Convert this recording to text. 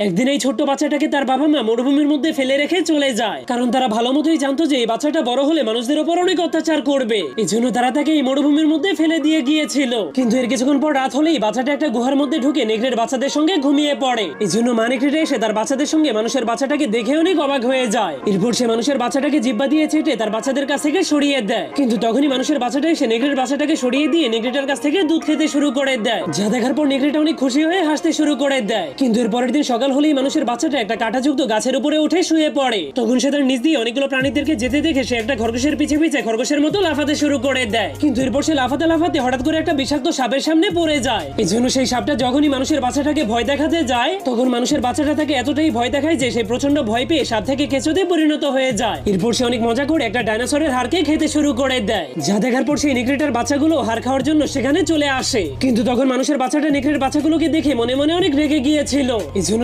একদিন এই ছোট্ট বাচ্চাটাকে তার বাবা মা মরুভূমির মধ্যে ফেলে রেখে চলে যায়। কারণ তারা ভালো মতোই জানতো যে এই বাচ্চাটা বড় হলে মানুষদের উপর অনেক অত্যাচার করবে। এই জন্য তারা তাকে এই মরুভূমির মধ্যে ফেলে দিয়ে গিয়েছিল। কিন্তু এর কিছুক্ষণ পর রাত হলেই বাচ্চাটা একটা গুহার মধ্যে ঢুকে নেকড়ের বাচ্চাদের সঙ্গে ঘুমিয়ে পড়ে। এই জন্য মা নেকড়েটা এসে তার বাচ্চাদের সঙ্গে মানুষের বাচ্চাটাকে দেখে অনেক অবাক হয়ে যায়। এরপর সে মানুষের বাচ্চাটাকে জিব্বা দিয়ে চেটে তার বাচ্চাদের কাছ থেকে সরিয়ে দেয়। কিন্তু তখনই মানুষের বাচ্চাটা এসে নেকড়ের বাচ্চাটাকে সরিয়ে দিয়ে নেকড়েটার কাছ থেকে দুধ খেতে শুরু করে দেয়। যা দেখার পর নেকড়েটা অনেক খুশি হয়ে হাসতে শুরু করে দেয়। কিন্তু এর পরের দিন সকাল হলেই মানুষের বাচ্চাটা একটা কাঁটাযুক্ত গাছের উপরে উঠে শুয়ে পড়ে। তখন সে তার নিচ দিয়ে অনেকগুলো প্রাণীদেরকে যেতে দেখে সে একটা খরগোশের পিছে পিছে খরগোশের মতো লাফাতে শুরু করে দেয়। কিন্তু এরপর সে লাফাতে লাফাতে হঠাৎ করে একটা বিষাক্ত সাপের সামনে পড়ে যায়। এই জন্য সেই সাপটা যখনই মানুষের বাচ্চাটাকে ভয় দেখাতে যায়, তখন মানুষের বাচ্চাটা তাকে এতটাই ভয় দেখায় যে সে প্রচণ্ড ভয় পেয়ে সাপ থেকে কেঁচোতে পরিণত হয়ে যায়। এরপর সে অনেক মজা করে একটা ডাইনোসরের হাড়কে খেতে শুরু করে দেয়। যা দেখার পর সেই নেকড়েটার বাচ্চাগুলো হাড় খাওয়ার জন্য সেখানে চলে আসে। কিন্তু তখন মানুষের বাচ্চাটা নেকড়ের বাচ্চাগুলোকে দেখে মনে মনে অনেক রেগে গিয়েছিল। এই জন্য